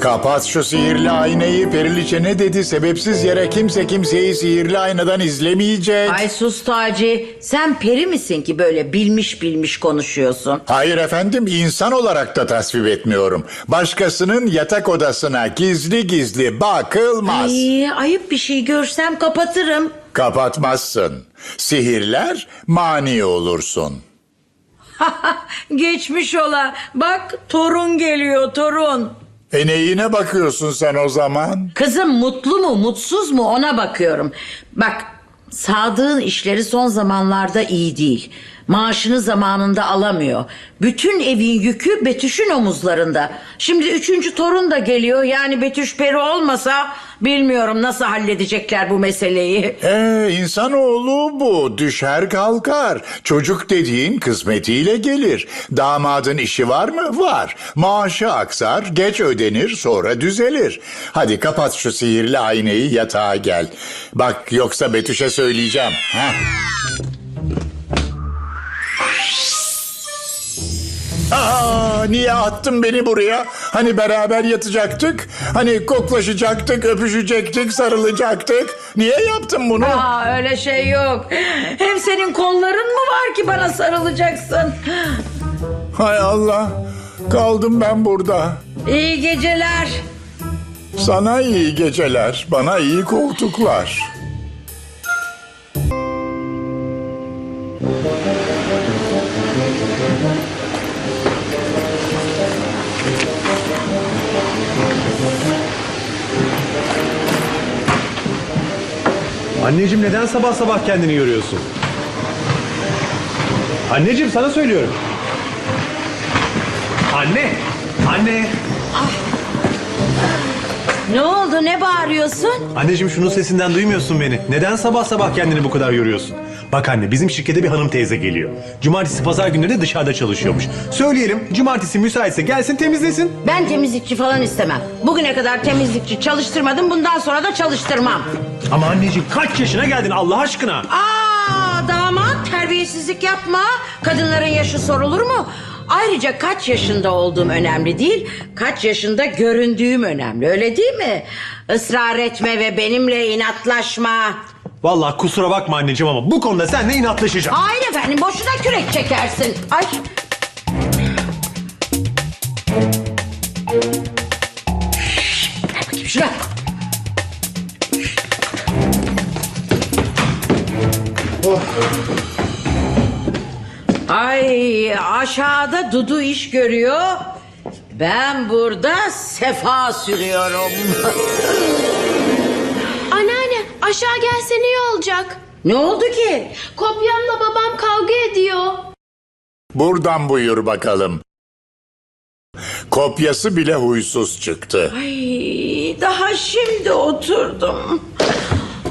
Kapat şu sihirli aynayı. Periliçe ne dedi? Sebepsiz yere kimse kimseyi sihirli aynadan izlemeyecek. Ay sus Taci. Sen peri misin ki böyle bilmiş bilmiş konuşuyorsun? Hayır efendim insan olarak da tasvip etmiyorum. Başkasının yatak odasına gizli gizli bakılmaz. Ay, ayıp bir şey görsem kapatırım. Kapatmazsın. Sihirler mani olursun. Geçmiş ola. Bak torun geliyor torun. E neyine bakıyorsun sen o zaman? Kızım mutlu mu mutsuz mu ona bakıyorum. Bak Sadık'ın işleri son zamanlarda iyi değil. Maaşını zamanında alamıyor. Bütün evin yükü Betüş'ün omuzlarında. Şimdi üçüncü torun da geliyor. Yani Betüş peri olmasa bilmiyorum nasıl halledecekler bu meseleyi. Ee, insanoğlu bu. Düşer kalkar. Çocuk dediğin kısmetiyle gelir. Damadın işi var mı? Var. Maaşı aksar, geç ödenir, sonra düzelir. Hadi kapat şu sihirli aynayı yatağa gel. Bak yoksa Betüş'e söyleyeceğim. Heh. Aa, niye attın beni buraya? Hani beraber yatacaktık? Hani koklaşacaktık, öpüşecektik, sarılacaktık? Niye yaptın bunu? Aa öyle şey yok. Hem senin kolların mı var ki bana sarılacaksın? Hay Allah. Kaldım ben burada. İyi geceler. Sana iyi geceler, bana iyi koltuklar. Anneciğim neden sabah sabah kendini yoruyorsun? Anneciğim sana söylüyorum. Anne! Anne! Ne oldu ne bağırıyorsun? Anneciğim şunun sesinden duymuyorsun beni. Neden sabah sabah kendini bu kadar yoruyorsun? Bak anne bizim şirkete bir hanım teyze geliyor. Cumartesi pazar günleri de dışarıda çalışıyormuş. Söyleyelim cumartesi müsaitse gelsin temizlesin. Ben temizlikçi falan istemem. Bugüne kadar temizlikçi çalıştırmadım. Bundan sonra da çalıştırmam. Ama anneciğim kaç yaşına geldin Allah aşkına? Aa damat terbiyesizlik yapma. Kadınların yaşı sorulur mu? Ayrıca kaç yaşında olduğum önemli değil. Kaç yaşında göründüğüm önemli. Öyle değil mi? Israr etme ve benimle inatlaşma. Vallahi kusura bakma anneciğim ama bu konuda seninle inatlaşacağım. Hayır efendim boşuna kürek çekersin. Ay. Bakayım şuna. Ay aşağıda Dudu iş görüyor. Ben burada sefa sürüyorum. Aşağı gelsen iyi olacak. ne oldu ki? Kopyamla babam kavga ediyor. Buradan buyur bakalım. Kopyası bile huysuz çıktı. Ay daha şimdi oturdum.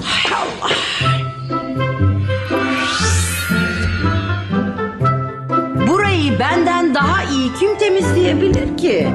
Hay Allah. Burayı benden daha iyi kim temizleyebilir ki?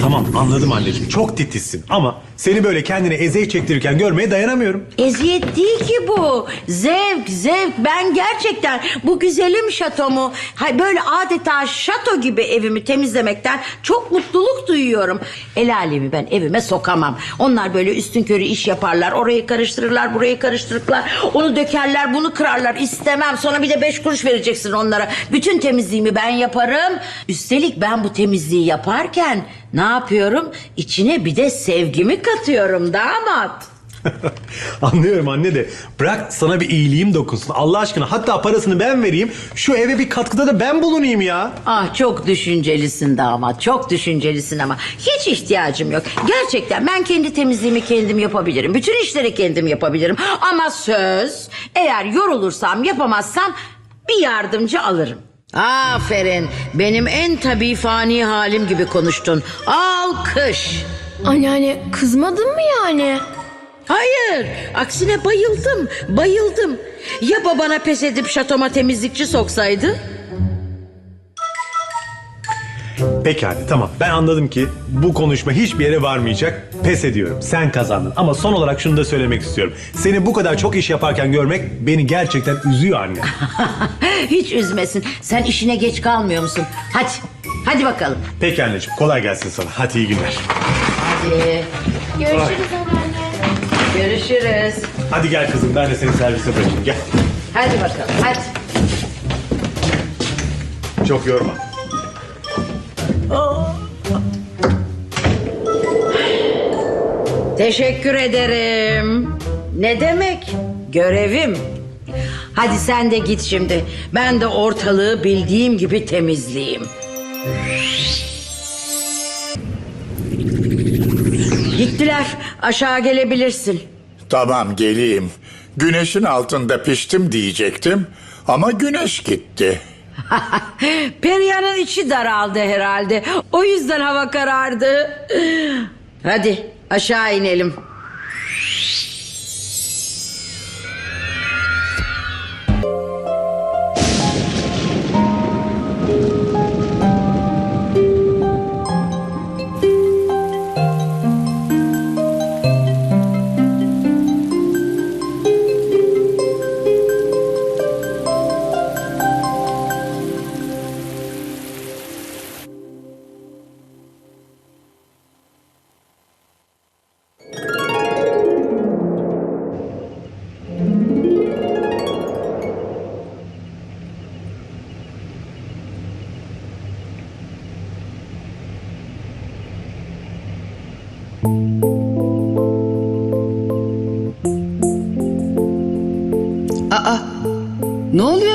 Tamam anladım anneciğim çok titizsin ama seni böyle kendine eziyet çektirirken görmeye dayanamıyorum. Eziyet değil ki bu. Zevk, zevk. Ben gerçekten bu güzelim şatomu, hay böyle adeta şato gibi evimi temizlemekten çok mutluluk duyuyorum. El alemi ben evime sokamam. Onlar böyle üstün körü iş yaparlar. Orayı karıştırırlar, burayı karıştırırlar. Onu dökerler, bunu kırarlar. İstemem. Sonra bir de beş kuruş vereceksin onlara. Bütün temizliğimi ben yaparım. Üstelik ben bu temizliği yaparken ne yapıyorum? İçine bir de sevgimi katıyorum damat. Anlıyorum anne de bırak sana bir iyiliğim dokunsun Allah aşkına hatta parasını ben vereyim şu eve bir katkıda da ben bulunayım ya. Ah çok düşüncelisin damat çok düşüncelisin ama hiç ihtiyacım yok. Gerçekten ben kendi temizliğimi kendim yapabilirim. Bütün işleri kendim yapabilirim. Ama söz eğer yorulursam yapamazsam bir yardımcı alırım. Aferin benim en tabii fani halim gibi konuştun. Alkış. Anneanne kızmadın mı yani? Hayır aksine bayıldım bayıldım. Ya babana pes edip şatoma temizlikçi soksaydı? Peki anne tamam ben anladım ki bu konuşma hiçbir yere varmayacak pes ediyorum sen kazandın ama son olarak şunu da söylemek istiyorum. Seni bu kadar çok iş yaparken görmek beni gerçekten üzüyor anne. Hiç üzmesin. Sen işine geç kalmıyor musun? Hadi. Hadi bakalım. Peki anneciğim kolay gelsin sana hadi iyi günler. Hadi. Görüşürüz anneanne. Görüşürüz. Hadi gel kızım ben de seni servise bırakayım gel. Hadi bakalım hadi. Çok yorma. Teşekkür ederim. Ne demek? Görevim. Hadi sen de git şimdi. Ben de ortalığı bildiğim gibi temizleyeyim. Gittiler. Aşağı gelebilirsin. Tamam geleyim. Güneşin altında piştim diyecektim ama güneş gitti. Perihan'ın içi daraldı herhalde. O yüzden hava karardı. Hadi aşağı inelim.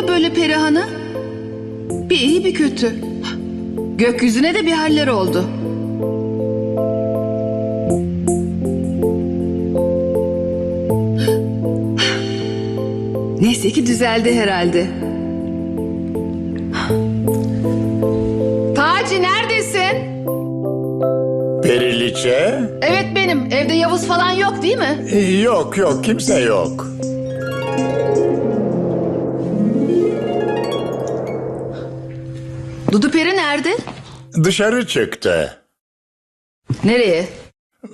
Böyle Perihan'a? Bir iyi bir kötü. Gökyüzüne de bir haller oldu. Neyse ki düzeldi herhalde. Taci neredesin? Periliçe? Evet benim. Evde Yavuz falan yok değil mi? Yok yok kimse yok. Dudu Peri nerede? Dışarı çıktı. Nereye?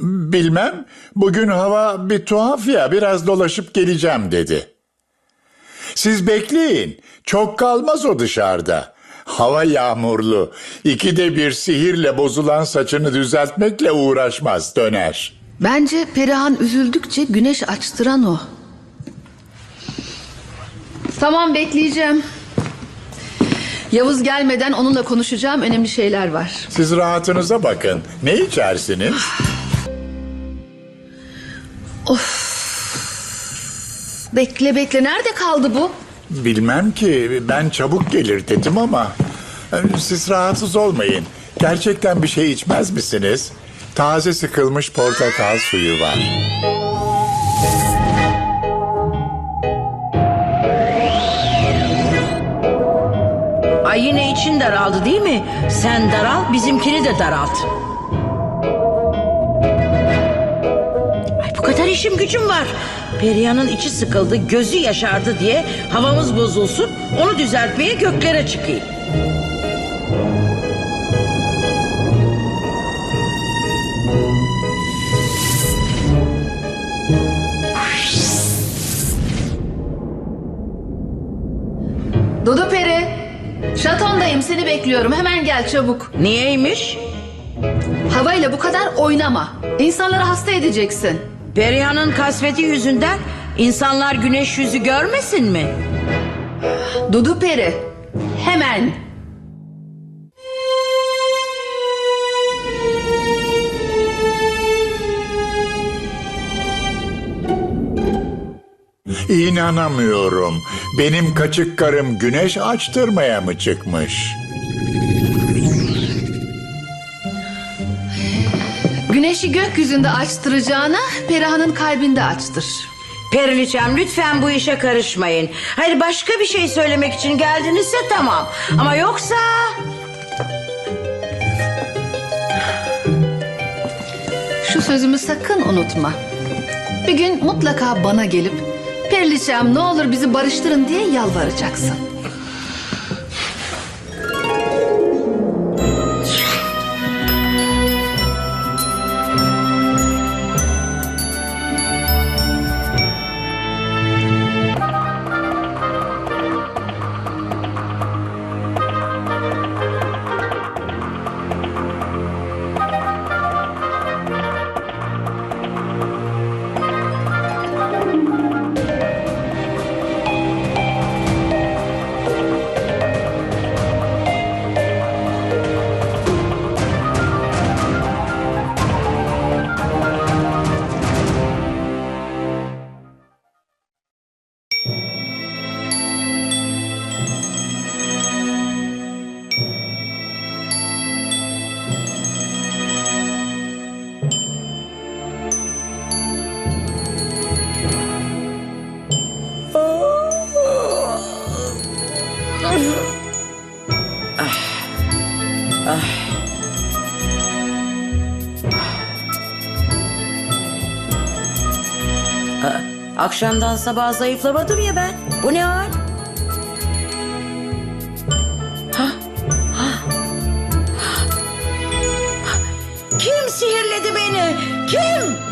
Bilmem bugün hava bir tuhaf ya biraz dolaşıp geleceğim dedi. Siz bekleyin çok kalmaz o dışarıda. Hava yağmurlu. İkide bir sihirle bozulan saçını düzeltmekle uğraşmaz döner. Bence Perihan üzüldükçe güneş açtıran o. Tamam bekleyeceğim. Yavuz gelmeden onunla konuşacağım önemli şeyler var. Siz rahatınıza bakın. Ne içersiniz? Bekle bekle nerede kaldı bu? Bilmem ki ben çabuk gelir dedim ama e, siz rahatsız olmayın. Gerçekten bir şey içmez misiniz? Taze sıkılmış portakal suyu var. Ay yine için daraldı değil mi? Sen daral bizimkini de daralt. Ay bu kadar işim gücüm var. Perihan'ın içi sıkıldı, gözü yaşardı diye havamız bozulsun. Onu düzeltmeye göklere çıkayım. Bekliyorum hemen gel çabuk. Niyeymiş? Havayla bu kadar oynama. İnsanları hasta edeceksin. Perihan'ın kasveti yüzünden insanlar güneş yüzü görmesin mi? Dudu Peri. Hemen. İnanamıyorum. Benim kaçık karım güneş açtırmaya mı çıkmış? Güneşi gökyüzünde açtıracağına Perihan'ın kalbinde açtır. Periliçem lütfen bu işe karışmayın. Hayır başka bir şey söylemek için geldinizse tamam. Ama yoksa... Şu sözümü sakın unutma. Bir gün mutlaka bana gelip Periliçem ne olur bizi barıştırın diye yalvaracaksın. Akşamdan sabaha zayıflamadım ya ben. Bu ne hal? Ha? Ha? Kim sihirledi beni? Kim?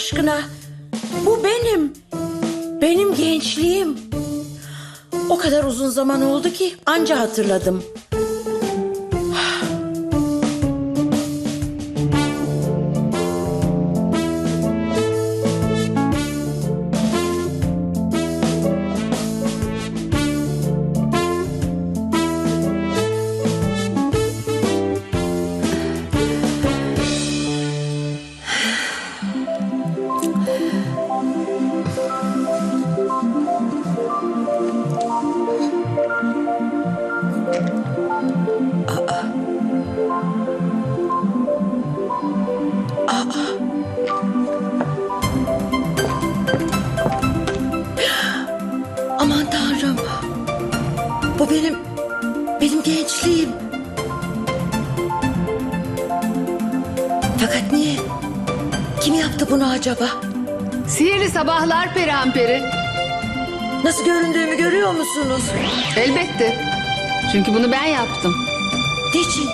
Aşkına. Bu benim. Benim gençliğim. O kadar uzun zaman oldu ki anca hatırladım. Sihirli sabahlar Perihan Peri. Nasıl göründüğümü görüyor musunuz? Elbette. Çünkü bunu ben yaptım. Niçin?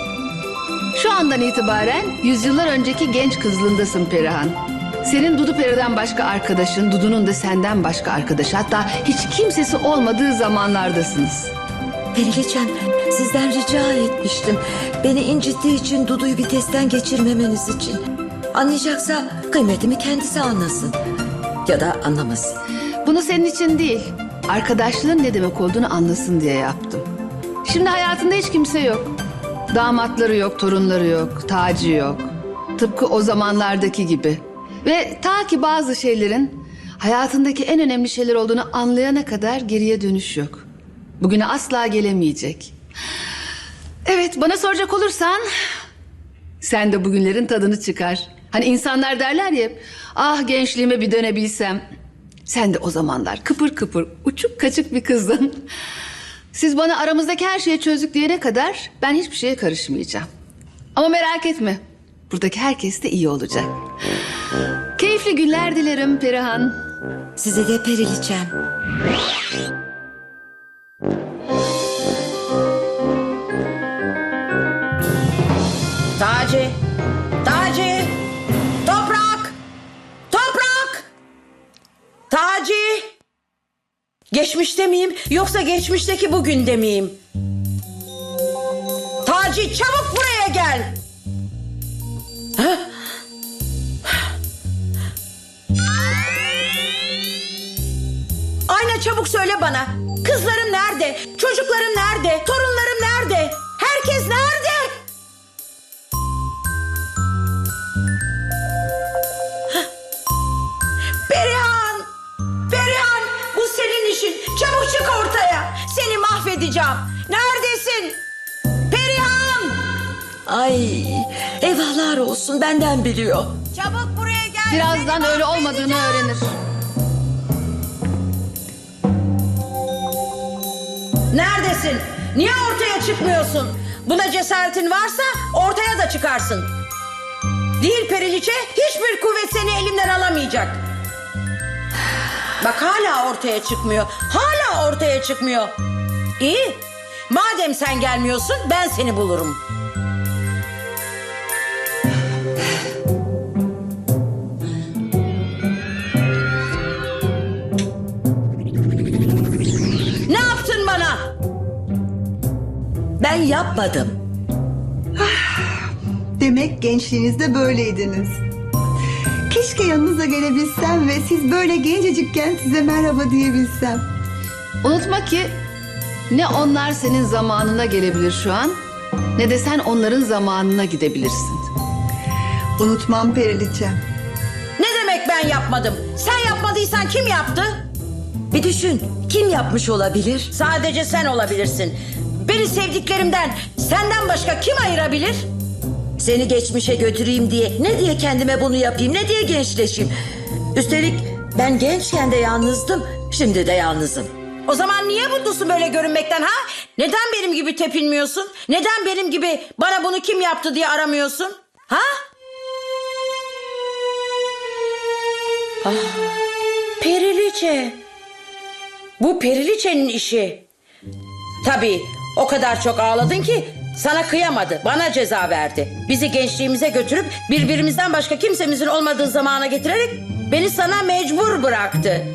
Şu andan itibaren yüzyıllar önceki genç kızlığındasın Perihan. Senin Dudu Peri'den başka arkadaşın, Dudu'nun da senden başka arkadaşı. Hatta hiç kimsesi olmadığı zamanlardasınız. Periliçem sizden rica etmiştim. Beni incittiği için Dudu'yu bir testten geçirmemeniz için. Anlayacaksa kıymetimi kendisi anlasın. Ya da anlamasın. Bunu senin için değil, arkadaşlığın ne demek olduğunu anlasın diye yaptım. Şimdi hayatında hiç kimse yok. Damatları yok, torunları yok, tacı yok. Tıpkı o zamanlardaki gibi. Ve ta ki bazı şeylerin hayatındaki en önemli şeyler olduğunu anlayana kadar geriye dönüş yok. Bugüne asla gelemeyecek. Evet, bana soracak olursan sen de bugünlerin tadını çıkar. Hani insanlar derler ya ah gençliğime bir dönebilsem. Sen de o zamanlar kıpır kıpır uçuk kaçık bir kızdın. Siz bana aramızdaki her şeyi çözdük diyene kadar ben hiçbir şeye karışmayacağım. Ama merak etme. Buradaki herkes de iyi olacak. Keyifli günler dilerim Perihan. Size de Periliçem. Taci! Taci! Geçmişte miyim yoksa geçmişteki bugünde miyim? Taci çabuk buraya gel! Ayna çabuk söyle bana. Kızlarım nerede? Çocuklarım nerede? Torunlarım nerede? Herkes nerede? Mahvedeceğim. Neredesin? Perihan! Ay eyvahlar olsun benden biliyor. Çabuk buraya gel. Birazdan öyle olmadığını öğrenir. Neredesin? Niye ortaya çıkmıyorsun? Buna cesaretin varsa ortaya da çıkarsın. Değil Periliçe hiçbir kuvvet seni elimden alamayacak. Bak hala ortaya çıkmıyor. Hala ortaya çıkmıyor. İyi. Madem sen gelmiyorsun ben seni bulurum. Ne yaptın bana? Ben yapmadım. Demek gençliğinizde böyleydiniz. Keşke yanınıza gelebilsem ve siz böyle gencecikken size merhaba diyebilsem. Unutma ki ne onlar senin zamanına gelebilir şu an ne de sen onların zamanına gidebilirsin. Unutmam Periliçem. Ne demek ben yapmadım? Sen yapmadıysan kim yaptı? Bir düşün kim yapmış olabilir? Sadece sen olabilirsin. Beni sevdiklerimden senden başka kim ayırabilir? Seni geçmişe götüreyim diye ne diye kendime bunu yapayım ne diye gençleşeyim. Üstelik ben gençken de yalnızdım şimdi de yalnızım. O zaman niye mutlusun böyle görünmekten ha? Neden benim gibi tepinmiyorsun? Neden benim gibi bana bunu kim yaptı diye aramıyorsun? Ha? Ah, Periliçe. Bu Periliçe'nin işi. Tabii o kadar çok ağladın ki sana kıyamadı. Bana ceza verdi. Bizi gençliğimize götürüp birbirimizden başka kimsemizin olmadığı zamana getirerek beni sana mecbur bıraktı.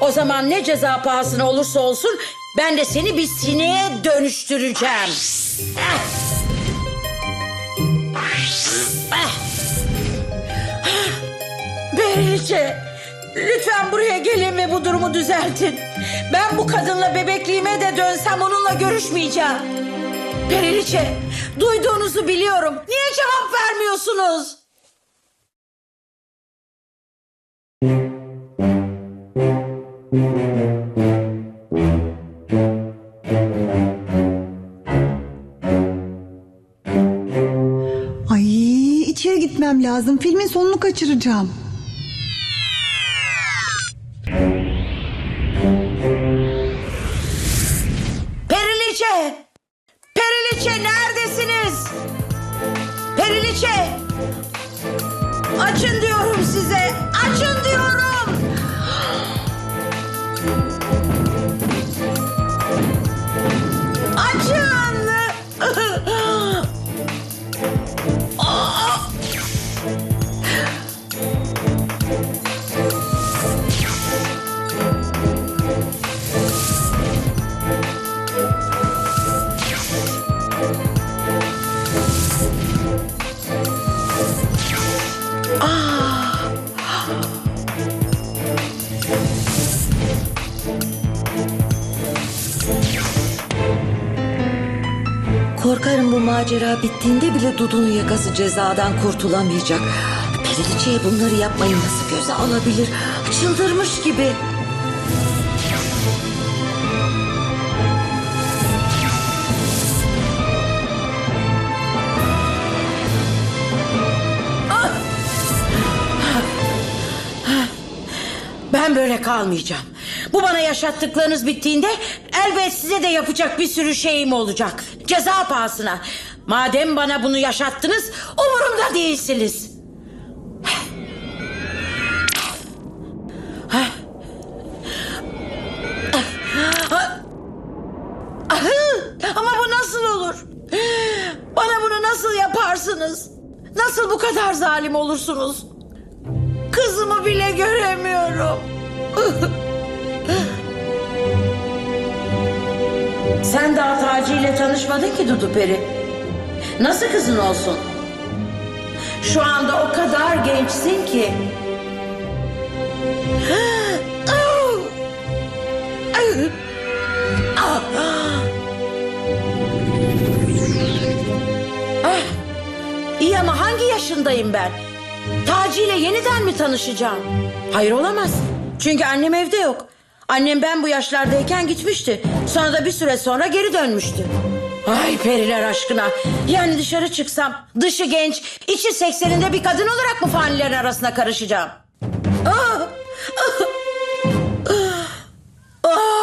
O zaman ne ceza pahasına olursa olsun ben de seni bir sineğe dönüştüreceğim. Berice, lütfen buraya gelin ve bu durumu düzeltin. Ben bu kadınla bebekliğime de dönsem onunla görüşmeyeceğim. Periliçe, duyduğunuzu biliyorum. Niye cevap vermiyorsunuz? Lazım. Filmin sonunu kaçıracağım. Dudu'nun yakası cezadan kurtulamayacak. Periliçe'ye bunları yapmayı nasıl göze alabilir? Çıldırmış gibi. Ben böyle kalmayacağım. Bu bana yaşattıklarınız bittiğinde elbet size de yapacak bir sürü şeyim olacak. Ceza pahasına. Madem bana bunu yaşattınız umurumda değilsiniz. Ama bu nasıl olur? Bana bunu nasıl yaparsınız? Nasıl bu kadar zalim olursunuz? Kızımı bile göremiyorum. Sen daha Taci ile tanışmadın ki Dudu Peri. Nasıl kızın olsun? Şu anda o kadar gençsin ki. Ah, İyi ama hangi yaşındayım ben? Taci ile yeniden mi tanışacağım? Hayır olamaz. Çünkü annem evde yok. Annem ben bu yaşlardayken gitmişti. Sonra da bir süre sonra geri dönmüştü. Ay periler aşkına. Yani dışarı çıksam dışı genç, içi sekseninde bir kadın olarak mı fanilerin arasına karışacağım? Ah! Ah!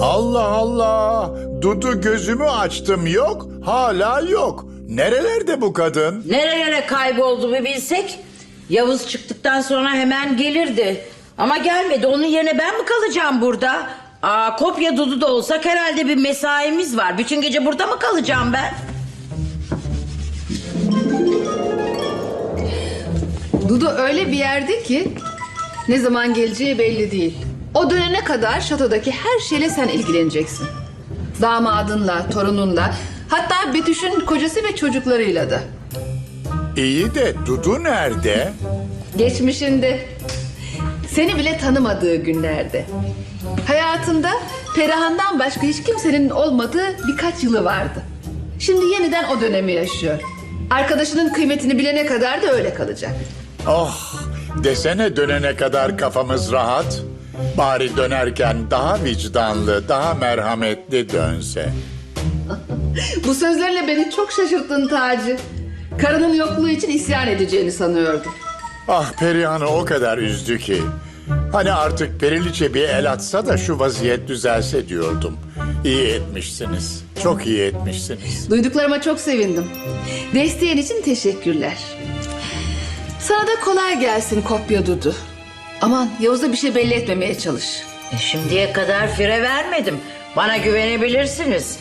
Allah Allah. Dudu gözümü açtım yok. Hala yok. Nerelerde bu kadın? Nerelere kayboldu bir bilsek. Yavuz çıktıktan sonra hemen gelirdi. Ama gelmedi. Onun yerine ben mi kalacağım burada? Aa, kopya Dudu da olsak herhalde bir mesaimiz var. Bütün gece burada mı kalacağım ben? Dudu öyle bir yerde ki ne zaman geleceği belli değil. O dönene kadar şatodaki her şeyle sen ilgileneceksin. Damadınla, torununla, hatta Betüş'ün kocası ve çocuklarıyla da. İyi de Dudu nerede? Geçmişinde, seni bile tanımadığı günlerde. Hayat hayatında Perihan'dan başka hiç kimsenin olmadığı birkaç yılı vardı. Şimdi yeniden o dönemi yaşıyor. Arkadaşının kıymetini bilene kadar da öyle kalacak. Oh, desene dönene kadar kafamız rahat. Bari dönerken daha vicdanlı, daha merhametli dönse. Bu sözlerle beni çok şaşırttın Taci. Karının yokluğu için isyan edeceğini sanıyordum. Ah Perihan'ı o kadar üzdü ki. Hani artık Periliçe bir el atsa da şu vaziyet düzelse diyordum. İyi etmişsiniz. Çok iyi etmişsiniz. Duyduklarıma çok sevindim. Desteğin için teşekkürler. Sana da kolay gelsin kopya Dudu. Aman Yavuz'a bir şey belli etmemeye çalış. E, şimdiye kadar fire vermedim. Bana güvenebilirsiniz.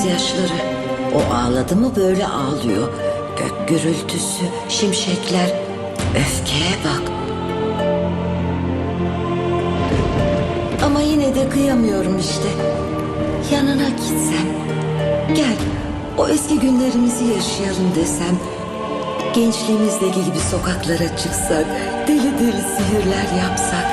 Gözyaşları. O ağladı mı böyle ağlıyor. Gök gürültüsü, şimşekler, öfkeye bak. Ama yine de kıyamıyorum işte. Yanına gitsem. Gel, o eski günlerimizi yaşayalım desem. Gençliğimizdeki gibi sokaklara çıksak, deli deli sihirler yapsak.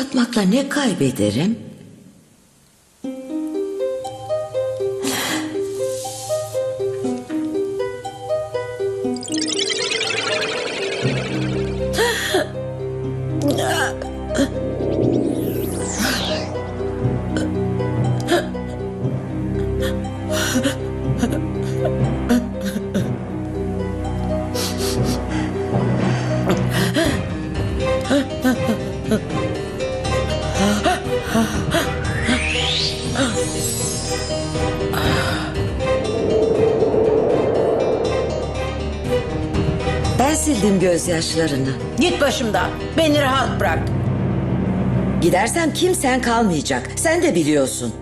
Uzatmakla ne kaybederim? Gözyaşlarını. Git başımdan. Beni rahat bırak. Gidersem kimsen kalmayacak. Sen de biliyorsun.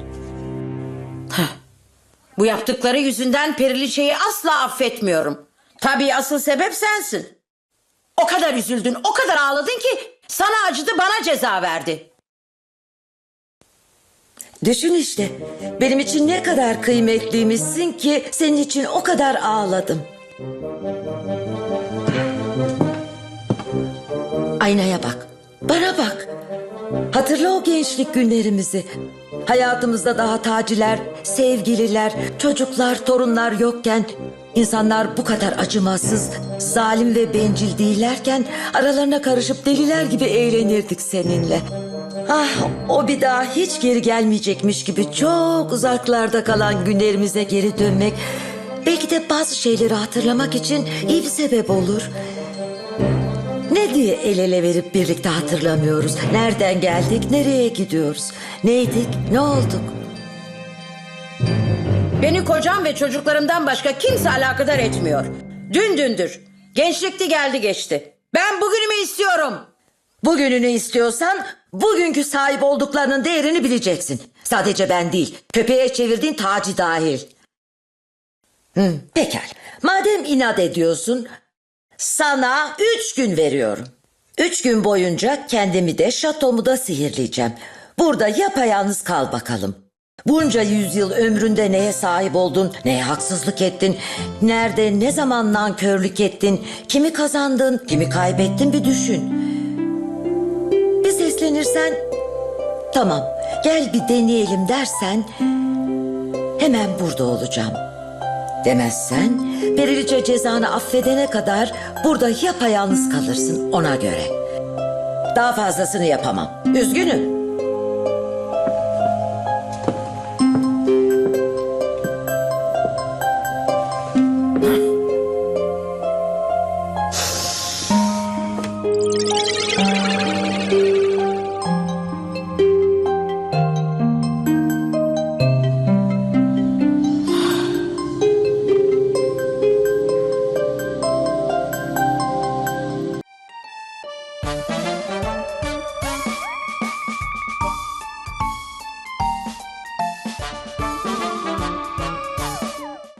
Bu yaptıkları yüzünden Periliçe'yi asla affetmiyorum. Tabii asıl sebep sensin. O kadar üzüldün, o kadar ağladın ki sana acıdı bana ceza verdi. Düşün işte. Benim için ne kadar kıymetliymişsin ki senin için o kadar ağladım. Aynaya bak. Bana bak. Hatırla o gençlik günlerimizi. Hayatımızda daha taciler, sevgililer, çocuklar, torunlar yokken insanlar bu kadar acımasız, zalim ve bencil değillerken aralarına karışıp deliler gibi eğlenirdik seninle. Ah o bir daha hiç geri gelmeyecekmiş gibi çok uzaklarda kalan günlerimize geri dönmek belki de bazı şeyleri hatırlamak için iyi bir sebep olur. Ne diye el ele verip birlikte hatırlamıyoruz? Nereden geldik, nereye gidiyoruz? Neydik, ne olduk? Beni kocam ve çocuklarımdan başka kimse alakadar etmiyor. Dün dündür. Gençlikti geldi geçti. Ben bugünümü istiyorum. Bugününü istiyorsan bugünkü sahip olduklarının değerini bileceksin. Sadece ben değil, köpeğe çevirdiğin Taci dahil. Hı, pekal. Madem inat ediyorsun, sana üç gün veriyorum. Üç gün boyunca kendimi de şatomu da sihirleyeceğim. Burada yapayalnız kal bakalım. Bunca yüzyıl ömründe neye sahip oldun, neye haksızlık ettin, nerede ne zaman nankörlük ettin, kimi kazandın, kimi kaybettin bir düşün. Bir seslenirsen tamam gel bir deneyelim dersen hemen burada olacağım. Demezsen Periliçe cezanı affedene kadar burada yapayalnız kalırsın ona göre. Daha fazlasını yapamam. Üzgünüm.